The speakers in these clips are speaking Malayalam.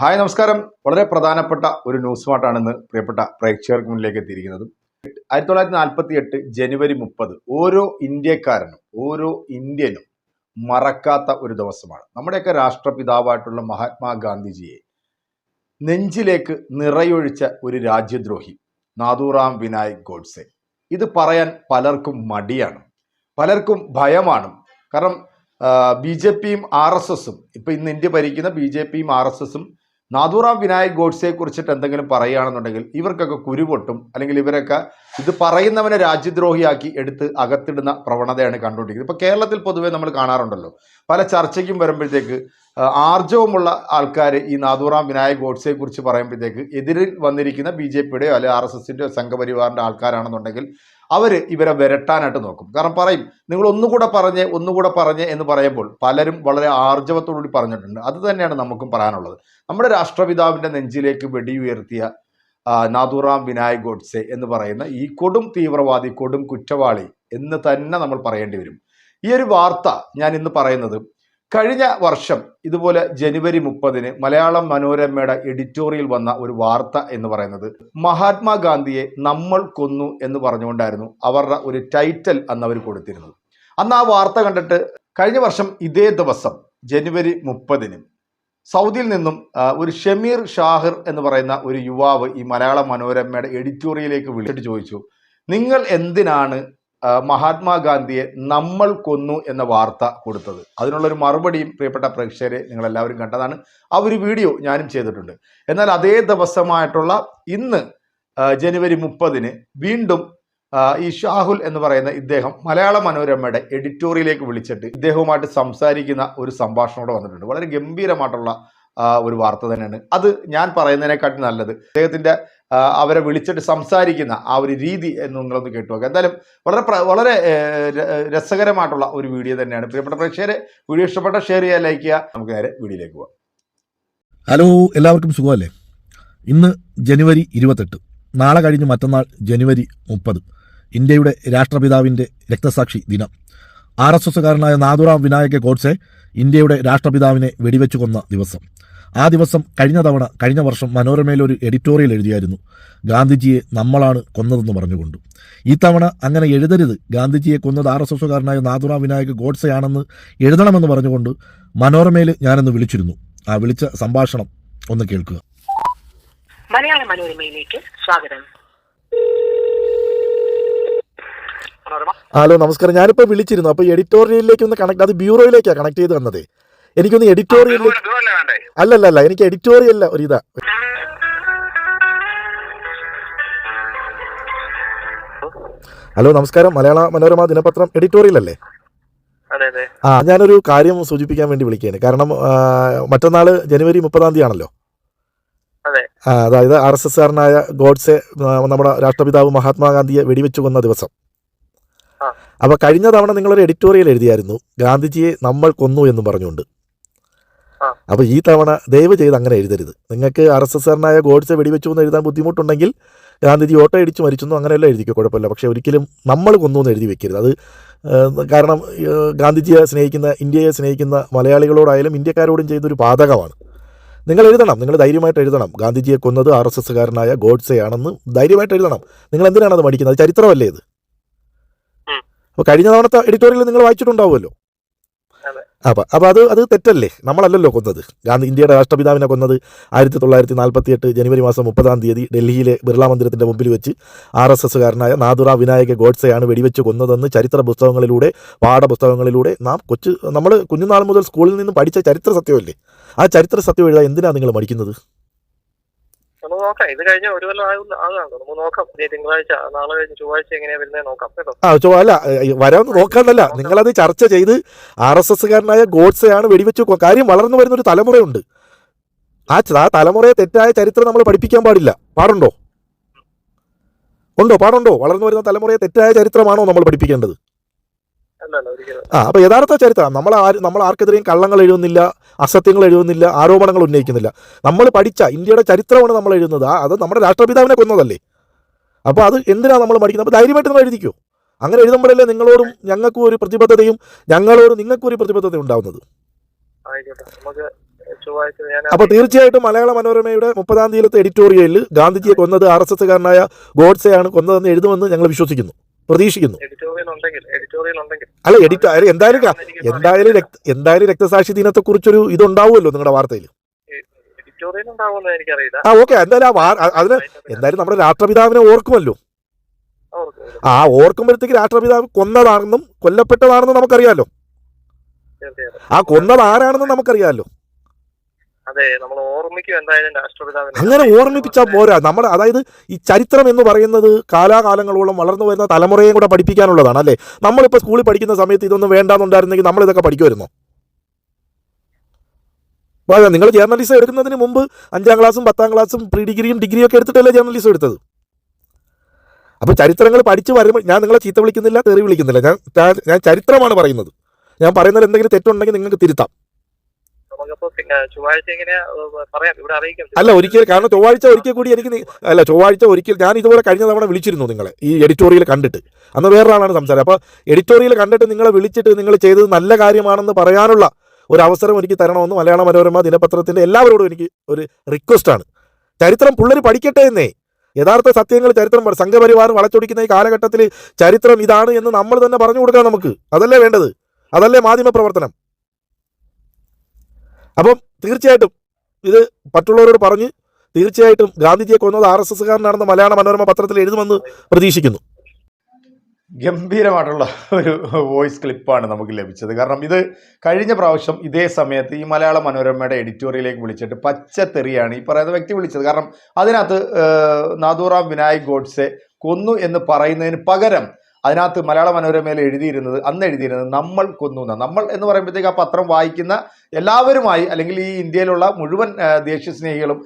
ഹായ് നമസ്കാരം. വളരെ പ്രധാനപ്പെട്ട ഒരു ന്യൂസ് ഇന്ന് പ്രിയപ്പെട്ട പ്രേക്ഷകർക്ക് മുന്നിലേക്ക് എത്തിയിരിക്കുന്നത്. ആയിരത്തി തൊള്ളായിരത്തി നാൽപ്പത്തി എട്ട് ജനുവരി മുപ്പത് ഓരോ ഇന്ത്യക്കാരനും ഓരോ ഇന്ത്യനും മറക്കാത്ത ഒരു ദിവസമാണ്. നമ്മുടെയൊക്കെ രാഷ്ട്രപിതാവായിട്ടുള്ള മഹാത്മാഗാന്ധിജിയെ നെഞ്ചിലേക്ക് നിറയൊഴിച്ച ഒരു രാജ്യദ്രോഹി നാദൂറാം വിനായക് ഗോഡ്സെ. ഇത് പറയാൻ പലർക്കും മടിയാണ് പലർക്കും ഭയമാണ്. കാരണം ബി ജെ പിയും ആർ എസ് എസും ഇപ്പം ഇന്ന് ഇന്ത്യ ഭരിക്കുന്ന ബി ജെ പിയും ആർ എസ് എസും നാഥൂറാം വിനായക് ഗോഡ്സെയെ കുറിച്ചിട്ട് എന്തെങ്കിലും പറയുകയാണെന്നുണ്ടെങ്കിൽ ഇവർക്കൊക്കെ കുരുപൊട്ടും അല്ലെങ്കിൽ ഇവരൊക്കെ ഇത് പറയുന്നവനെ രാജ്യദ്രോഹിയാക്കി എടുത്ത് അകത്തിടുന്ന പ്രവണതയാണ് കണ്ടുകൊണ്ടിരിക്കുന്നത്. ഇപ്പോൾ കേരളത്തിൽ പൊതുവേ നമ്മൾ കാണാറുണ്ടല്ലോ പല ചർച്ചയ്ക്കും വരുമ്പോഴത്തേക്ക് ആർജവമുള്ള ആൾക്കാർ ഈ നാദൂറാം വിനായക് ഗോഡ്സെയെ കുറിച്ച് പറയുമ്പോഴത്തേക്ക് എതിരിൽ വന്നിരിക്കുന്ന ബി ജെ പിയുടെയോ അല്ലെങ്കിൽ ആർ എസ് എസിന്റെയോ സംഘപരിവാറിന്റെ ആൾക്കാരാണെന്നുണ്ടെങ്കിൽ അവർ ഇവരെ വിരട്ടാനായിട്ട് നോക്കും. കാരണം പറയും നിങ്ങൾ ഒന്നുകൂടെ പറഞ്ഞ് ഒന്നുകൂടെ പറഞ്ഞ് എന്ന് പറയുമ്പോൾ പലരും വളരെ ആർജവത്തോടുകൂടി പറഞ്ഞിട്ടുണ്ട്. അത് തന്നെയാണ് നമുക്കും പറയാനുള്ളത്. നമ്മുടെ രാഷ്ട്രപിതാവിന്റെ നെഞ്ചിലേക്ക് വെടിയുയർത്തിയ നാഥൂറാം വിനായക് ഗോഡ്സെ എന്ന് പറയുന്ന ഈ കൊടും തീവ്രവാദി കൊടും കുറ്റവാളി എന്ന് തന്നെ നമ്മൾ പറയേണ്ടി വരും. ഈ ഒരു വാർത്ത ഞാൻ ഇന്ന് പറയുന്നത് കഴിഞ്ഞ വർഷം ഇതുപോലെ ജനുവരി മുപ്പതിന് മലയാളം മനോരമയുടെ എഡിറ്റോറിയൽ വന്ന ഒരു വാർത്ത എന്ന് പറയുന്നത് മഹാത്മാഗാന്ധിയെ നമ്മൾ കൊന്നു എന്ന് പറഞ്ഞുകൊണ്ടായിരുന്നു അവരുടെ ഒരു ടൈറ്റൽ അന്ന് അവർ കൊടുത്തിരുന്നത്. അന്ന് ആ വാർത്ത കണ്ടിട്ട് കഴിഞ്ഞ വർഷം ഇതേ ദിവസം ജനുവരി മുപ്പതിന് സൗദിയിൽ നിന്നും ഒരു ഷമീർ ഷാഹിർ എന്ന് പറയുന്ന ഒരു യുവാവ് ഈ മലയാള മനോരമയുടെ എഡിറ്റോറിയലിലേക്ക് വിളിച്ചിട്ട് ചോദിച്ചു നിങ്ങൾ എന്തിനാണ് മഹാത്മാഗാന്ധിയെ നമ്മൾ കൊന്നു എന്ന വാർത്ത കൊടുത്തത്. അതിനുള്ളൊരു മറുപടിയും പ്രിയപ്പെട്ട പ്രേക്ഷകരെ നിങ്ങളെല്ലാവരും കണ്ടതാണ്. ആ ഒരു വീഡിയോ ഞാനും ചെയ്തിട്ടുണ്ട്. എന്നാൽ അതേ ദിവസമായിട്ടുള്ള ഇന്ന് ജനുവരി മുപ്പതിന് വീണ്ടും ഈ ഷാഹുൽ എന്ന് പറയുന്ന ഇദ്ദേഹം മലയാള മനോരമയുടെ എഡിറ്റോറിയലേക്ക് വിളിച്ചിട്ട് ഇദ്ദേഹവുമായിട്ട് സംസാരിക്കുന്ന ഒരു സംഭാഷണം കൂടെ വന്നിട്ടുണ്ട്. വളരെ ഗംഭീരമായിട്ടുള്ള ഒരു വാർത്ത തന്നെയാണ്. അത് ഞാൻ പറയുന്നതിനെക്കാട്ടി നല്ലത്. അദ്ദേഹത്തിന്റെ അവരെ വിളിച്ചിട്ട് സംസാരിക്കുന്ന ആ ഒരു രീതി എന്ന് നിങ്ങളൊന്ന് കേട്ടു നോക്കുക എന്തായാലും വളരെ വളരെ രസകരമായിട്ടുള്ള ഒരു വീഡിയോ തന്നെയാണ്. പ്രിയപ്പെട്ട പ്രേക്ഷകരെ വീഡിയോ ഇഷ്ടപ്പെട്ട ഷെയർ ചെയ്യുക ലൈക്ക് ചെയ്യുക. നമുക്ക് നേരെ വീഡിയോയിലേക്ക് പോവാം. ഹലോ എല്ലാവർക്കും സുഖമല്ലേ? ഇന്ന് ജനുവരി ഇരുപത്തെട്ട്. നാളെ കഴിഞ്ഞ് മറ്റന്നാൾ ജനുവരി മുപ്പത്. ഇന്ത്യയുടെ രാഷ്ട്രപിതാവിന്റെ രക്തസാക്ഷി ദിനം. ആർ എസ് എസുകാരനായ നാഥുറാം വിനായക ഗോഡ്സെ ഇന്ത്യയുടെ രാഷ്ട്രപിതാവിനെ വെടിവെച്ചു കൊന്ന ദിവസം. ആ ദിവസം കഴിഞ്ഞ തവണ കഴിഞ്ഞ വർഷം മനോരമയിൽ ഒരു എഡിറ്റോറിയൽ എഴുതിയായിരുന്നു. ഗാന്ധിജിയെ നമ്മളാണ് കൊന്നതെന്ന് പറഞ്ഞുകൊണ്ട്. ഈ തവണ അങ്ങനെ എഴുതരുത്. ഗാന്ധിജിയെ കൊന്നത് ആർ എസ് എസുകാരനായ നാഥുറ വിനായക് ഗോഡ്സെയാണെന്ന് എഴുതണമെന്ന് പറഞ്ഞുകൊണ്ട് മനോരമയിൽ ഞാനൊന്ന് വിളിച്ചിരുന്നു. ആ വിളിച്ച സംഭാഷണം ഒന്ന് കേൾക്കുക. മലയാള മനോരമയിലേക്ക് സ്വാഗതം. മനോരമ ഹലോ നമസ്കാരം. ഞാനിപ്പോൾ വിളിച്ചിരുന്നു. അപ്പോൾ എഡിറ്റോറിയലിലേക്ക് ഒന്ന് കണക്ട് അത് ബ്യൂറോയിലേക്കാണ് കണക്ട് ചെയ്ത് തന്നത് എനിക്കൊന്ന് എഡിറ്റോറിയൽ അല്ലല്ല അല്ല എനിക്ക് എഡിറ്റോറിയൽ ഒരു ഇതാ. ഹലോ നമസ്കാരം. മലയാള മനോരമ ദിനപത്രം എഡിറ്റോറിയൽ അല്ലേ? ആ ഞാനൊരു കാര്യം സൂചിപ്പിക്കാൻ വേണ്ടി വിളിക്കുകയാണ്. കാരണം മറ്റന്നാൾ ജനുവരി മുപ്പതാം തീയതി ആണല്ലോ ആ, അതായത് ആർ എസ് എസ്സുകാരനായ ഗോഡ്സെ നമ്മുടെ രാഷ്ട്രപിതാവ് മഹാത്മാഗാന്ധിയെ വെടിവെച്ചു കൊന്ന ദിവസം. അപ്പോൾ അപ്പൊ കഴിഞ്ഞ തവണ നിങ്ങളൊരു എഡിറ്റോറിയൽ എഴുതിയായിരുന്നു. ഗാന്ധിജിയെ നമ്മൾ കൊന്നു എന്ന് പറഞ്ഞുകൊണ്ട്. ആ. അപ്പൊ ഈ തവണ ദയവ് ചെയ്ത് അങ്ങനെ എഴുതരുത്. നിങ്ങൾക്ക് ആർ എസ് എസ്കാരനായ ഗോഡ്സെ വെടിവെച്ചു എന്ന് എഴുതാൻ ബുദ്ധിമുട്ടുണ്ടെങ്കിൽ ഗാന്ധിജി ഓട്ടോ ഇടിച്ചു മരിച്ചെന്നു അങ്ങനെയല്ല എഴുതിക്കോ കുഴപ്പമില്ല. പക്ഷെ ഒരിക്കലും നമ്മൾ കൊന്നു എന്ന് എഴുതി വെക്കരുത്. അത് കാരണം ഗാന്ധിജിയെ സ്നേഹിക്കുന്ന ഇന്ത്യയെ സ്നേഹിക്കുന്ന മലയാളികളോടായാലും ഇന്ത്യക്കാരോടും ചെയ്തൊരു പാതകമാണ്. നിങ്ങൾ എഴുതണം. നിങ്ങൾ ധൈര്യമായിട്ട് എഴുതണം. ഗാന്ധിജിയെ കൊന്നത് ആർ എസ് എസ്സുകാരനായ ഗോഡ്സെയാണെന്ന് ധൈര്യമായിട്ട് എഴുതണം. നിങ്ങൾ എന്തിനാണ് അത് മടിക്കുന്നത് ചരിത്രമല്ലേ ഇത്? അപ്പോൾ കഴിഞ്ഞ തവണത്തെ എഡിറ്റോറിയൽ നിങ്ങൾ വായിച്ചിട്ടുണ്ടാവുമല്ലോ. അപ്പം അപ്പോൾ അത് അത് തെറ്റല്ലേ? നമ്മളല്ലല്ലോ കൊന്നത്. ഗാന്ധി ഇന്ത്യയുടെ രാഷ്ട്രപിതാവിനെ കൊന്നത്. ആയിരത്തി തൊള്ളായിരത്തി നാൽപ്പത്തി എട്ട് ജനുവരി മാസം മുപ്പതാം തീയതി ഡൽഹിയിലെ ബിർള മന്ദിരത്തിന്റെ മുമ്പിൽ വെച്ച് ആർ എസ് എസ്സുകാരനായ നാദുറ വിനായക ഗോഡ്സെയാണ് വെടിവെച്ച് കൊന്നതെന്ന് ചരിത്ര പുസ്തകങ്ങളിലൂടെ പാഠപുസ്തകങ്ങളിലൂടെ നാം കൊച്ചു നമ്മൾ കുഞ്ഞുനാൾ മുതൽ സ്കൂളിൽ നിന്ന് പഠിച്ച ചരിത്ര സത്യമല്ലേ? ആ ചരിത്ര സത്യം എഴുതാൻ എന്തിനാണ് നിങ്ങൾ മടിക്കുന്നത്? നമുക്ക് നോക്കാം. ഇത് കഴിഞ്ഞ ഒരു കൊല്ലം ആകുന്ന ആകാം. നമുക്ക് നോക്കാം. തിങ്കളാഴ്ച നാളെ കഴിഞ്ഞ് ചൊവ്വാഴ്ച എങ്ങനെയാ വരുന്നത് നോക്കാം കേട്ടോ. ആ അല്ല വരാമെന്ന് നോക്കാണ്ടല്ല നിങ്ങളത് ചർച്ച ചെയ്ത് ആർ എസ് എസ്സുകാരനായ ഗോഡ്സെയാണ് വെടിവെച്ച് കാര്യം വളർന്നു വരുന്ന ഒരു തലമുറയുണ്ട് ആ തലമുറയെ തെറ്റായ ചരിത്രം നമ്മൾ പഠിപ്പിക്കാൻ പാടില്ല. പാടുണ്ടോ? ഉണ്ടോ? പാടുണ്ടോ? വളർന്നു വരുന്ന തലമുറയെ തെറ്റായ ചരിത്രമാണോ നമ്മൾ പഠിപ്പിക്കേണ്ടത്? ആ അപ്പോൾ യഥാർത്ഥ ചരിത്രം നമ്മൾ ആര് നമ്മൾ ആർക്കെതിരെയും കള്ളങ്ങൾ എഴുതുന്നില്ല അസത്യങ്ങൾ എഴുതുന്നില്ല ആരോപണങ്ങൾ ഉന്നയിക്കുന്നില്ല. നമ്മൾ പഠിച്ച ഇന്ത്യയുടെ ചരിത്രമാണ് നമ്മൾ എഴുതുന്നത്. അത് നമ്മുടെ രാഷ്ട്രപിതാവിനെ കൊന്നതല്ലേ? അപ്പോൾ അത് എന്തിനാണ് നമ്മൾ പഠിക്കുന്നത്? അപ്പോൾ ധൈര്യമായിട്ട് നമ്മൾ എഴുതിക്കോ. അങ്ങനെ എഴുതുമ്പോഴല്ലേ നിങ്ങളോടും ഞങ്ങൾക്കും ഒരു പ്രതിബദ്ധതയും ഞങ്ങളോടും നിങ്ങൾക്കും ഒരു പ്രതിബദ്ധത ഉണ്ടാവുന്നത്. അപ്പൊ തീർച്ചയായിട്ടും മലയാള മനോരമയുടെ മുപ്പതാം തീയതിയിലത്തെ എഡിറ്റോറിയലിൽ ഗാന്ധിജിയെ കൊന്നത് ആർ എസ് എസ്സുകാരനായ ഗോഡ്സെയാണ് കൊന്നതെന്ന് എഴുതുമെന്ന് ഞങ്ങൾ വിശ്വസിക്കുന്നു. പ്രതീക്ഷിക്കുന്നു. അല്ല എഡിറ്റോ എന്തായാലും എന്തായാലും എന്തായാലും രക്തസാക്ഷി ദിനത്തെ കുറിച്ചൊരു ഇതുണ്ടാവുമല്ലോ നിങ്ങളുടെ വാർത്തയിൽ. ആ ഓക്കെ എന്തായാലും ആ അതിന് എന്തായാലും നമ്മുടെ രാഷ്ട്രപിതാവിനെ ഓർക്കുമല്ലോ. ആ ഓർക്കുമ്പോഴത്തേക്ക് രാഷ്ട്രപിതാവ് കൊന്നതാണെന്നും കൊല്ലപ്പെട്ടതാണെന്നും നമുക്കറിയാലോ. ആ കൊന്നത് ആരാണെന്നും നമുക്കറിയാലോ അതെ നമ്മൾ ഓർമ്മിക്കും എന്തായാലും രാഷ്ട്രപിതാവിനെ അങ്ങനെ ഓർമ്മിപ്പിച്ചാൽ പോരാ. നമ്മൾ അതായത് ഈ ചരിത്രം എന്ന് പറയുന്നത് കാലാകാലങ്ങളോളം വളർന്നു വരുന്ന തലമുറയും കൂടെ പഠിപ്പിക്കാനുള്ളതാണ് അല്ലേ? നമ്മളിപ്പോൾ സ്കൂളിൽ പഠിക്കുന്ന സമയത്ത് ഇതൊന്നും വേണ്ടാന്നുണ്ടായിരുന്നെങ്കിൽ നമ്മൾ ഇതൊക്കെ പഠിക്കുമായിരുന്നു? അതെ നിങ്ങൾ ജേർണലിസം എടുക്കുന്നതിന് മുമ്പ് അഞ്ചാം ക്ലാസ്സും പത്താം ക്ലാസ്സും പ്രീ ഡിഗ്രിയും ഡിഗ്രിയും ഒക്കെ എടുത്തിട്ടല്ലേ ജേർണലിസം എടുത്തത്? അപ്പോൾ ചരിത്രങ്ങൾ പഠിച്ചു വരുമ്പോൾ ഞാൻ നിങ്ങളെ ചീത്ത വിളിക്കുന്നില്ല തെറി വിളിക്കുന്നില്ല. ഞാൻ- ഞാൻ ചരിത്രമാണ് പറയുന്നത്. ഞാൻ പറയുന്നതിൽ എന്തെങ്കിലും തെറ്റുണ്ടെങ്കിൽ നിങ്ങൾക്ക് തിരുത്താം. പറയാം. ഇവിടെ അല്ല ഒരിക്കൽ കാരണം ചൊവ്വാഴ്ച ഒരിക്കൽ കൂടി എനിക്ക് അല്ല ചൊവ്വാഴ്ച ഒരിക്കൽ ഞാൻ ഇതുപോലെ കഴിഞ്ഞ തവണ വിളിച്ചിരുന്നു നിങ്ങളെ ഈ എഡിറ്റോറിയൽ കണ്ടിട്ട്. അന്ന് വേറൊരാളാണ് സംസാരം. അപ്പോൾ എഡിറ്റോറിയൽ കണ്ടിട്ട് നിങ്ങളെ വിളിച്ചിട്ട് നിങ്ങൾ ചെയ്തത് നല്ല കാര്യമാണെന്ന് പറയാനുള്ള ഒരു അവസരം എനിക്ക് തരണമെന്ന് മലയാള മനോരമ ദിനപത്രത്തിന്റെ എല്ലാവരോടും എനിക്ക് ഒരു റിക്വസ്റ്റാണ് ചരിത്രം പിള്ളേർ പഠിക്കട്ടെ എന്നേ. യഥാർത്ഥ സത്യങ്ങൾ ചരിത്രം സംഘപരിവാരം വളച്ചൊടിക്കുന്ന ഈ കാലഘട്ടത്തിൽ ചരിത്രം ഇതാണ് എന്ന് നമ്മൾ തന്നെ പറഞ്ഞു കൊടുക്കാം നമുക്ക്. അതല്ലേ വേണ്ടത്? അതല്ലേ മാധ്യമ പ്രവർത്തനം അപ്പം തീർച്ചയായിട്ടും ഇത് മറ്റുള്ളവരോട് പറഞ്ഞ് തീർച്ചയായിട്ടും ഗാന്ധിജിയെ കൊന്നത് ആർ എസ് എസ്സുകാരനാണെന്ന് മലയാള മനോരമ പത്രത്തിൽ എഴുതുമെന്ന് പ്രതീക്ഷിക്കുന്നു. ഗംഭീരമായിട്ടുള്ള ഒരു വോയിസ് ക്ലിപ്പാണ് നമുക്ക് ലഭിച്ചത്. കാരണം ഇത് കഴിഞ്ഞ പ്രാവശ്യം ഇതേ സമയത്ത് ഈ മലയാള മനോരമയുടെ എഡിറ്റോറിയലിലേക്ക് വിളിച്ചിട്ട് പച്ചത്തെറിയാണ് ഈ പറയുന്ന വ്യക്തി വിളിച്ചത്. കാരണം അതിനകത്ത് നാദൂറാം വിനായക് ഗോഡ്സെ കൊന്നു എന്ന് പറയുന്നതിന് പകരം അതിനകത്ത് മലയാള മനോരമയിൽ എഴുതിയിരുന്നത് അന്ന് എഴുതിയിരുന്നത് നമ്മൾ കൊന്നു നമ്മൾ എന്ന് പറയുമ്പോഴത്തേക്ക് ആ പത്രം വായിക്കുന്ന എല്ലാവരുമായി അല്ലെങ്കിൽ ഈ ഇന്ത്യയിലുള്ള മുഴുവൻ ദേശീയ സ്നേഹികളും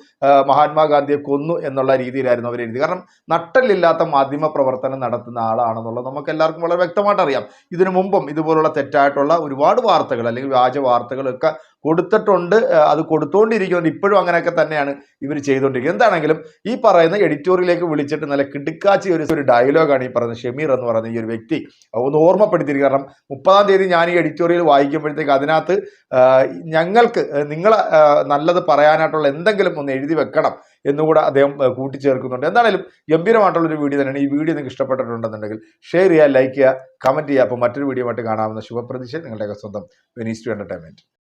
മഹാത്മാഗാന്ധിയെ കൊന്നു എന്നുള്ള രീതിയിലായിരുന്നു അവർ എഴുതി കാരണം നട്ടലില്ലാത്ത മാധ്യമ പ്രവർത്തനം നടത്തുന്ന ആളാണെന്നുള്ളത് നമുക്ക് എല്ലാവർക്കും വളരെ വ്യക്തമായിട്ട് അറിയാം. ഇതിനു മുമ്പും ഇതുപോലുള്ള തെറ്റായിട്ടുള്ള ഒരുപാട് വാർത്തകൾ അല്ലെങ്കിൽ വ്യാജ വാർത്തകളൊക്കെ കൊടുത്തിട്ടുണ്ട് അത് കൊടുത്തുകൊണ്ടിരിക്കുന്നുണ്ട് ഇപ്പോഴും അങ്ങനെയൊക്കെ തന്നെയാണ് ഇവർ ചെയ്തുകൊണ്ടിരിക്കുന്നത് എന്താണെങ്കിലും ഈ പറയുന്ന എഡിറ്റോറിയലേക്ക് വിളിച്ചിട്ട് നല്ല കിടുക്കാച്ചി ഒരു ഒരു ഡയലോഗാണ് ഈ പറയുന്നത് ഷമീർ എന്ന് പറയുന്ന ഈ ഒരു വ്യക്തി. ഒന്ന് ഓർമ്മപ്പെടുത്തിയിരിക്കും കാരണം മുപ്പതാം തീയതി ഞാൻ ഈ എഡിറ്റോറിയൽ വായിക്കുമ്പോഴത്തേക്ക് അതിനകത്ത് ഞങ്ങൾക്ക് നിങ്ങൾ നല്ലത് പറയാനായിട്ടുള്ള എന്തെങ്കിലും ഒന്ന് എഴുതി വെക്കണം എന്നുകൂടെ അദ്ദേഹം കൂട്ടിച്ചേർക്കുന്നുണ്ട്. എന്താണേലും ഗംഭീരമായിട്ടുള്ള ഒരു വീഡിയോ തന്നെയാണ്. ഈ വീഡിയോ നിങ്ങൾക്ക് ഇഷ്ടപ്പെട്ടിട്ടുണ്ടെന്നുണ്ടെങ്കിൽ ഷെയർ ചെയ്യുക ലൈക്ക് ചെയ്യുക കമന്റ് ചെയ്യുക. അപ്പോൾ മറ്റൊരു വീഡിയോ ആയിട്ട് കാണാവുന്ന ശുഭപ്രതീക്ഷ നിങ്ങളുടെയൊക്കെ സ്വന്തം വെനീസ് ടു എന്റർടൈൻമെന്റ്